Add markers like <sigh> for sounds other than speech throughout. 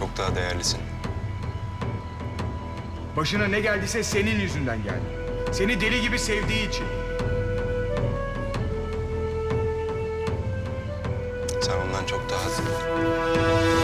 çok daha değerlisin. Başına ne geldiyse senin yüzünden geldi. Seni deli gibi sevdiği için. Sen ondan çok daha...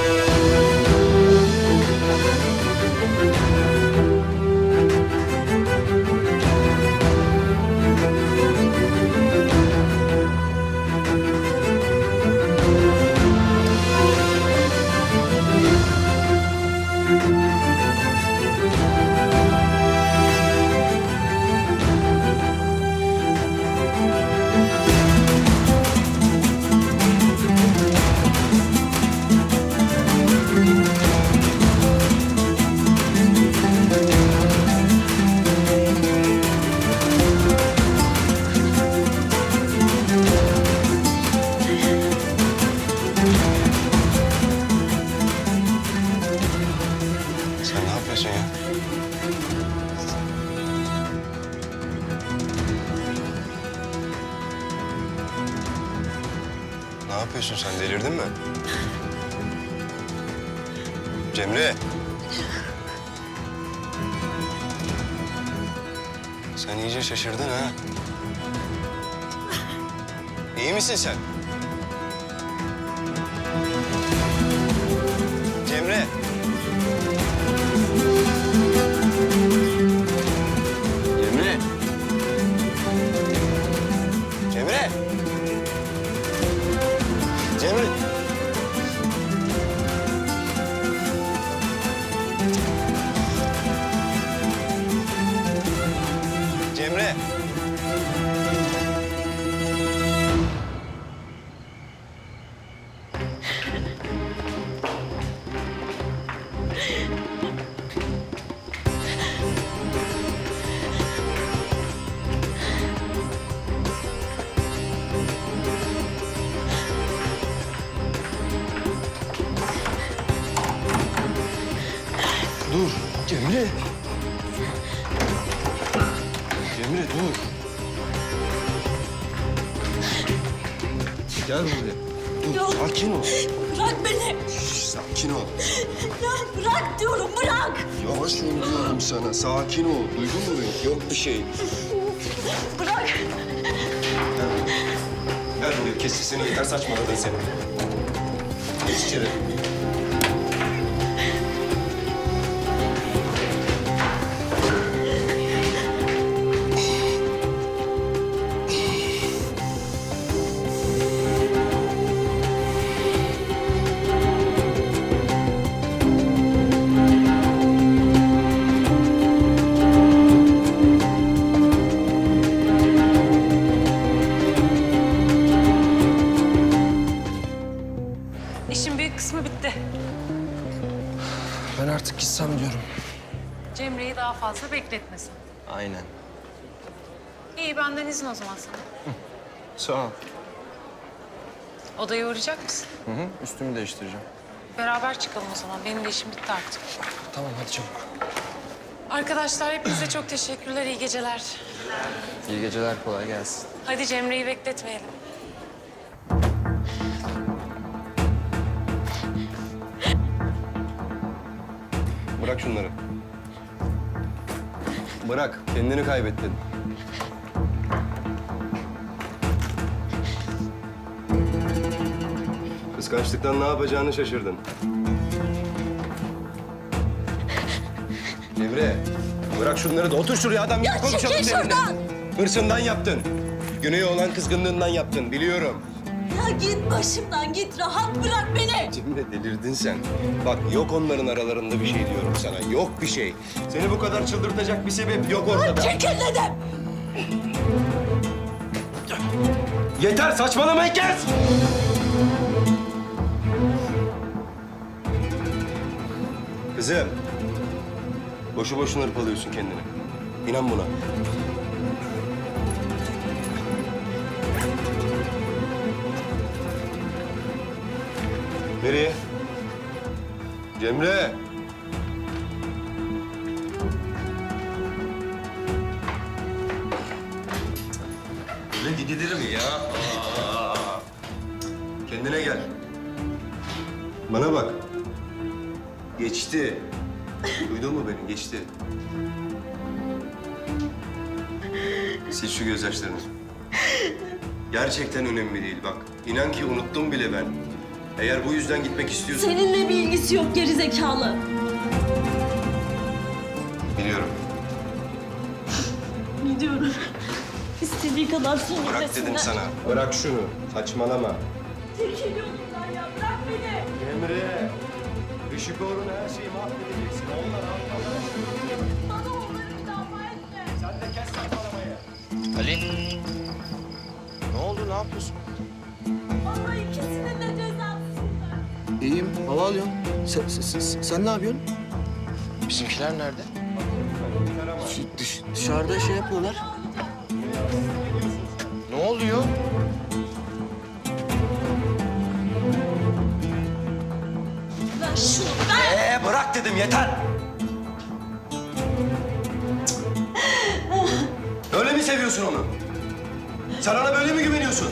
Sen ne yapıyorsun ya? Ne yapıyorsun sen? Delirdin mi? Cemre. Sen iyice şaşırdın ha. İyi misin sen? Dur. Gel buraya. Dur Yok. sakin ol. Bırak beni. Sakin ol. Bırak, bırak diyorum bırak. Yavaş ol diyorum sana. Sakin ol. Duydun mu beni? Yok bir şey. Bırak. Gel buraya. Kes sesini. Yeter saçmaladın seni. Geç içeri. Aynen. İyi benden izin o zaman sana. Sağ ol. Odaya uğrayacak mısın? Hı hı. Üstümü değiştireceğim. Beraber çıkalım o zaman. Benim de işim bitti artık. Tamam hadi çabuk. Arkadaşlar hepinize çok teşekkürler. İyi geceler. İyi geceler kolay gelsin. Hadi Cemre'yi bekletmeyelim. Bırak şunları. Bırak. Kendini kaybettin. Kıskançlıktan ne yapacağını şaşırdın. Cemre, bırak şunları da otur şuraya adam gibi Ya konuşalım çekil seninle. şuradan! Hırsından yaptın. Güney'e olan kızgınlığından yaptın, biliyorum. Ya git başımdan git rahat bırak beni. Cemre delirdin sen. Bak yok onların aralarında bir şey diyorum sana. Yok bir şey. Seni bu kadar çıldırtacak bir sebep yok ortada. Çekil dedim. Yeter saçmalamayı kes! Kızım. Boşu boşuna hırpalıyorsun kendini. İnan buna. Nereye? Cemre. Öyle gidilir mi ya? Aa! Kendine gel. Bana bak. Geçti. Duydun mu beni? Geçti. Sil şu gözyaşlarını. Gerçekten önemli değil bak. İnan ki unuttum bile ben. Eğer bu yüzden gitmek istiyorsan... Seninle bir ilgisi yok gerizekalı. Biliyorum. <laughs> Gidiyorum. İstediği kadar sonra Bırak dedim sana. Bırak şunu. Saçmalama. Çekil yolundan ya bırak beni. Emre. Işık uğruna her şeyi mahvedeceksin. Onlar Bana onları dava etme. Sen de kes saçmalamayı. Ali. Ne oldu? Ne yapıyorsun? Cezasını. İyiyim, hava alıyorum. Sen, sen, sen- sen ne yapıyorsun? Bizimkiler nerede? Şu Dış, dışarıda şey yapıyorlar. Ne oluyor? Ver şunu ver. Ee bırak dedim yeter. Öyle mi seviyorsun onu? Sen ona böyle mi güveniyorsun?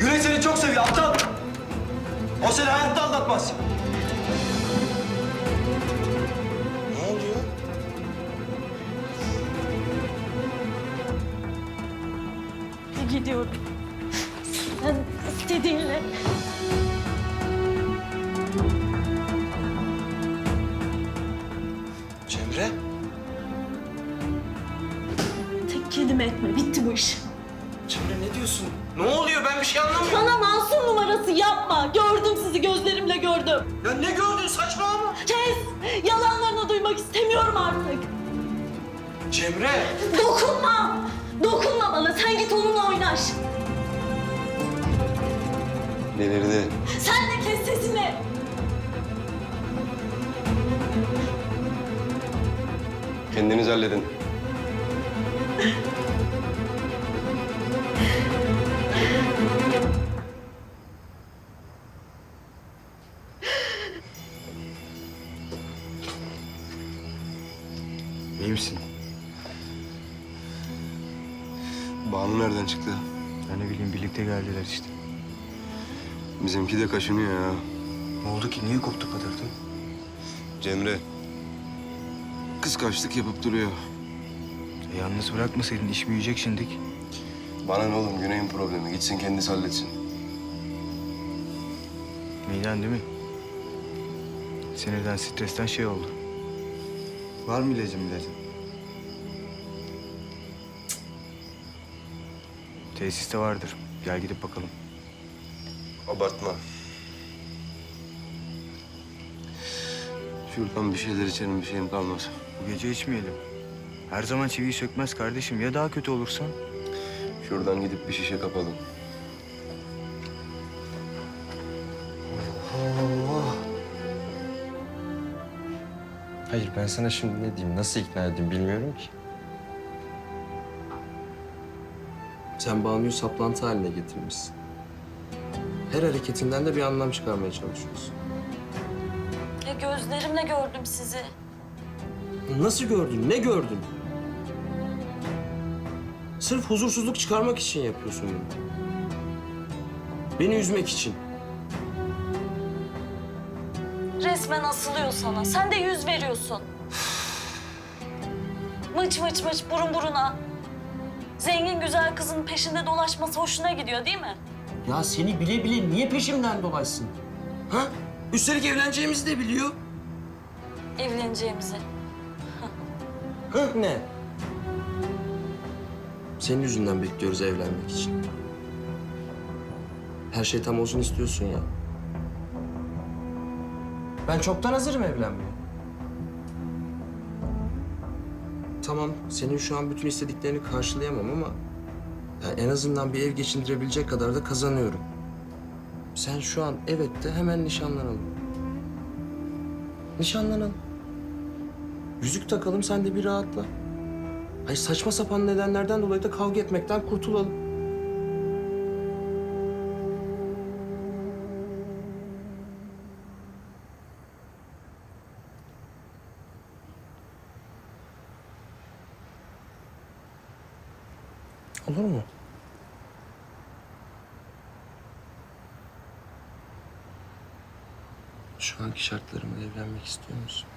Güney seni çok seviyor aptal. O seni hayatta aldatmaz. Ne oluyor? Gidiyorum. Sen istediğinle. Ne diyorsun? Ne oluyor? Ben bir şey anlamıyorum. Bana masum numarası yapma. Gördüm sizi gözlerimle gördüm. Ya ne gördün? Saçmalama. Kes. Yalanlarını duymak istemiyorum artık. Cemre. Dokunma. Dokunma bana. Sen git onunla oynaş. Delirdi. Sen de kes sesini. Kendiniz halledin. <laughs> İyi misin? Banu nereden çıktı? Ya ne bileyim birlikte geldiler işte. Bizimki de kaşınıyor ya. Ne oldu ki? Niye koptu patırtı? Cemre. Kıskançlık yapıp duruyor. E, yalnız bırakmasaydın iş büyüyecek şimdik. Bana ne oğlum Güney'in problemi. Gitsin kendisi halletsin. Miden değil mi? Sinirden, stresten şey oldu. Var mı ilacın ilacın? Tesiste vardır. Gel gidip bakalım. Abartma. Şuradan bir şeyler içerim bir şeyim kalmaz. Bu gece içmeyelim. Her zaman çiviyi sökmez kardeşim. Ya daha kötü olursan? Şuradan gidip bir şişe kapalım. Ben sana şimdi ne diyeyim? Nasıl ikna edeyim bilmiyorum ki. Sen Banu'yu saplantı haline getirmişsin. Her hareketinden de bir anlam çıkarmaya çalışıyorsun. Ya gözlerimle gördüm sizi. Nasıl gördün? Ne gördün? Sırf huzursuzluk çıkarmak için yapıyorsun bunu. Beni üzmek için. Resmen asılıyor sana. Sen de yüz veriyorsun. mıç mıç mıç burun buruna. Zengin güzel kızın peşinde dolaşması hoşuna gidiyor değil mi? Ya seni bile bile niye peşimden dolaşsın? Ha? Üstelik evleneceğimizi de biliyor. Evleneceğimizi. Ha ne? Senin yüzünden bekliyoruz evlenmek için. Her şey tam olsun istiyorsun ya. Ben çoktan hazırım evlenmeye. Tamam, senin şu an bütün istediklerini karşılayamam ama... ya en azından bir ev geçindirebilecek kadar da kazanıyorum. Sen şu an evet de hemen nişanlanalım. Nişanlanalım. Yüzük takalım sen de bir rahatla. Hayır saçma sapan nedenlerden dolayı da kavga etmekten kurtulalım. Şu anki şartlarımla evlenmek istiyor musun?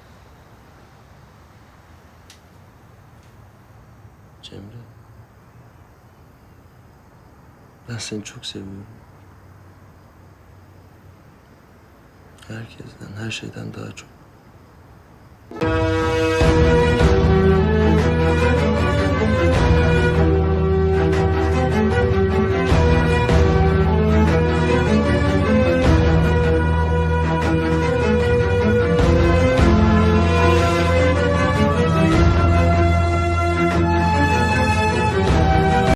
Cemre. Ben seni çok seviyorum. Herkesten, her şeyden daha çok.